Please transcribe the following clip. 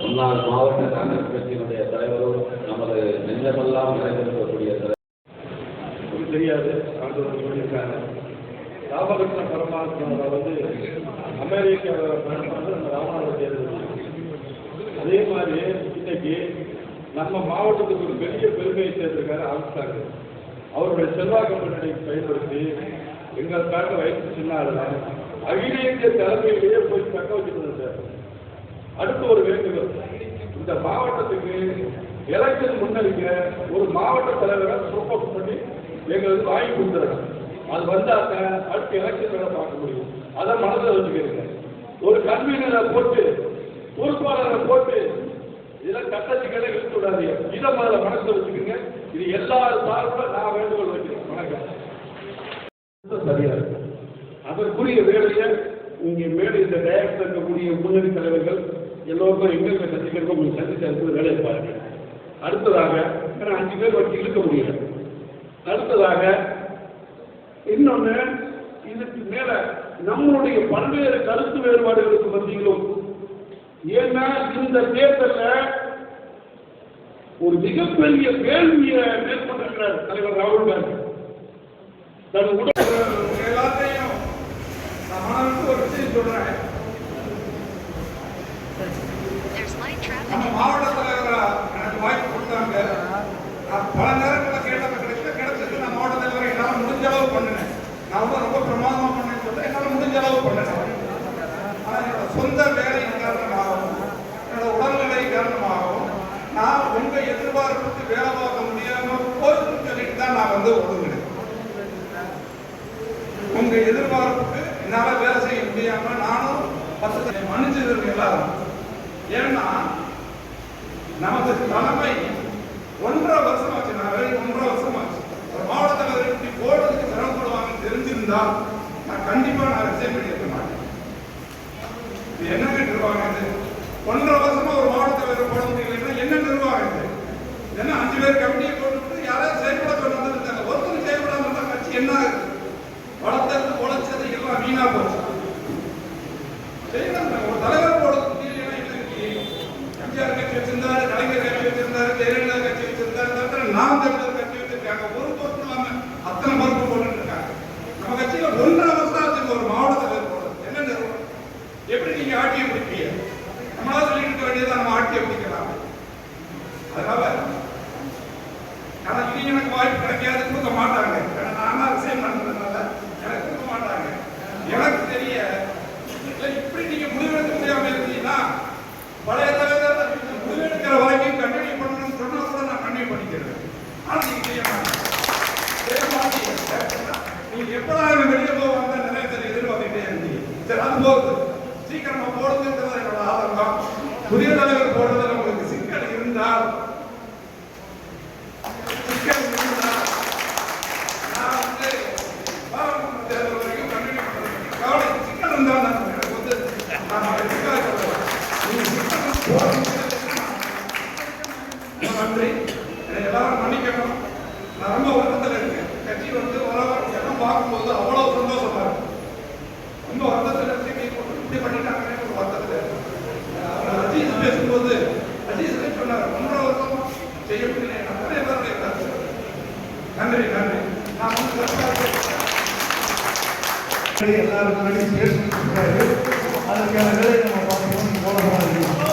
முன்னாள் மாவட்ட காங்கிரஸ் கட்சியினுடைய தலைவரும் நமது நெஞ்சமெல்லாம் நிறைவேற்றக்கூடிய தலைவர். உங்களுக்கு தெரியாது ராமகிருஷ்ண பரமாத்மா வந்து அமெரிக்க பயணம் தேர்தல் அதே மாதிரி இன்னைக்கு நம்ம மாவட்டத்துக்கு ஒரு பெரிய பெருமையை சேர்ந்திருக்காரு ஆரம்பிச்சாங்க அவருடைய செல்வாக்கு முன்னணி பயன்படுத்தி எங்களுக்காக வயசு சின்ன ஆளுங்க அகில இந்திய தலைமையிலேயே போய் தக்க வச்சுட்டு சார். அடுத்து ஒரு வேண்டுகோள். இந்த மாவட்டத்துக்கு எலெக்ஷன் முன்னணிக்க ஒரு மாவட்ட தலைவரை ப்ரொபோஸ் பண்ணி எங்களுக்கு வாங்கி கொடுத்துருங்க. அது வந்தாக்க அடுத்து எலெக்ஷன் வேலை பார்க்க முடியும். அதை மனதில் வச்சுக்கிறீங்க. ஒரு கன்வீனரை போட்டு பொறுப்பாளரை போட்டு இதெல்லாம் கட்டத்துக்கெல்லாம் இழுத்து விடாதீங்க இதை முதல்ல மனசில் வச்சுக்கோங்க. இது எல்லா சார்பில் நான் வேண்டுகோள் வைக்கிறேன். வணக்கம். சரியா பெரிய வேலையை இங்கே மேலே இந்த டயத்தில் இருக்கக்கூடிய முன்னணி தலைவர்கள் எல்லோருக்கும் எங்களுக்கு சந்திக்கிறோம் உங்களுக்கு சந்திச்சு அடுத்தது வேலையை பாருங்க. அடுத்ததாக ஏன்னா அஞ்சு பேர் வச்சு இழுக்க முடியல. அடுத்ததாக இன்னொன்று இதுக்கு மேலே நம்மளுடைய பல்வேறு கருத்து வேறுபாடுகளுக்கு மத்தியிலும் ஏன்னா இந்த தேர்தலில் ஒரு மிகப்பெரிய வேள்வியை மேற்கொண்டிருக்கிறார் தலைவர் ராகுல் காந்தி. தன் உடல் எல்லாத்தையும் நான் ஒரு விஷயம் சொல்றேன் நம்ம மாவட்ட தலைவரா எனக்கு வாய்ப்பு கொடுத்தாங்க. நான் பல நேரங்களில் கேட்டப்ப கிடைக்கல கிடைச்சது நான் மாவட்ட தலைவரை என்னால் முடிஞ்ச அளவு பண்ணினேன். நான் வந்து ரொம்ப பிரமாதமா பண்ணேன்னு சொல்றேன் என்னால் முடிஞ்ச அளவு பண்ணினேன் ஆனால் என்னோட சொந்த வேலையின் காரணமாகவும் என்னோட உடல்நிலை காரணமாகவும் நான் உங்க எதிர்பார்ப்புக்கு வேலை பார்க்க முடியாமல் போச்சுன்னு சொல்லிட்டு தான் நான் வந்து ஒதுங்கினேன் உங்க எதிர்பார்ப்புக்கு என்னால வேலை செய்ய முடியாம நானும் பத்து எல்லாரும். ஏன்னா நமது தலைமை ஒன்றரை வருஷம் ஆச்சு நான் வேலை ஒன்றரை வருஷம் ஆச்சு ஒரு மாவட்ட தலைவர் இப்படி போடுறதுக்கு சிரமப்படுவாங்கன்னு தெரிஞ்சிருந்தா நான் கண்டிப்பா நான் ரிசைன் பண்ணியிருக்க மாட்டேன். இது என்ன கேட்டுருவாங்க இது ஒன்றரை வருஷமா ஒரு மாவட்ட தலைவர் போட முடியலைன்னா என்ன நிர்வாகம் இது என்ன அஞ்சு பேர் கமிட்டியை போட்டு யாராவது செயல்பட கொண்டு வந்திருந்தாங்க ஒருத்தர் செயல்படாம இருந்தா கட்சி என்ன ஆகுது வளர்த்தது உழைச்சது எல்லாம் வீணா போச்சு செய்யணும் ஒரு தலைவர் போட முடியலைன்னா இன்னைக்கு எம்ஜிஆர் கட்சி வச்சிருந்தாரு கலைஞர் கட்சி வச்சிருந்தாரு ஜெயலலிதா கட்சி வச்சிருந்தாரு அத்தனை நாம் தமிழர் கட்சி வச்சிருக்காங்க ஒரு பொறுப்பு இல்லாம அத்தனை பொறுப்பு போட்டுட்டு இருக்காங்க. நம்ம கட்சியில ஒன்றரை வருஷம் ஆச்சு ஒரு மாவட்ட தலைவர் போடுறது என்ன நிறுவனம்? எப்படி நீங்க ஆட்சியை பிடிப்பீங்க நம்மளா சொல்லிட்டு இருக்க நம்ம ஆட்சியை பிடிக்கலாம் அதனால ஆனா இனி எனக்கு வாய்ப்பு கிடைக்காது கொடுக்க மாட்டாங்க ஏன்னா நானா விஷயம் பண்றதுனால எனக்கு கொடுக்க மாட்டாங்க எனக்கு தெரிய இல்ல இப்படி நீங்க முடிவெடுக்க முடியாம இருந்தீங்கன்னா பழைய தலைவர் முடிவெடுக்கிற வரைக்கும் கண்டினியூ பண்ணணும்னு சொன்னா கூட நான் கண்டினியூ பண்ணிக்கிறேன் ஆனா நீங்க செய்ய மாட்டீங்க செய்ய மாட்டீங்க நீங்க எப்படா இவன் வெளியே போவாங்க நிறைய பேர் எதிர்பார்த்துட்டே இருந்தீங்க சரி அது போகுது சீக்கிரமா போடுங்கிறது என்னோட ஆதங்கம். புதிய தலைவர் போடுறதுல உங்களுக்கு சிக்கல் இருந்தால் சிக்கல் இருந்தால் நான் வந்து பாராளுமன்ற தேர்தல் வரைக்கும் கண்டினியூ பண்ணுறேன் கவலை. சிக்கல் இருந்தால் நான் எனக்கு வந்து நான் சிக்கல் போடுறது நன்றி. எல்லாரும் மன்னிக்கணும். நான் ரொம்ப வருத்தத்தில் இருக்கேன். கட்சி வந்து உலகம் பார்க்கும்போது அவ்வளோ சந்தோஷமா இருக்கும் இன்னும் வருத்தத்தில் இருந்து இப்படி பண்ணிட்டாங்கன்னு ஒரு வருத்தத்தில் அவர் அஜீஸ் பேசும்போது அஜீஸ் சொன்னார் ஒன்றரை வருஷம் செய்யக்கூடிய நிறைய பேருடைய கருத்து. நன்றி நன்றி. நான் எல்லாரும் முன்னாடி பேசணும் அதுக்கான நம்ம பார்க்கணும் போல மாதிரி.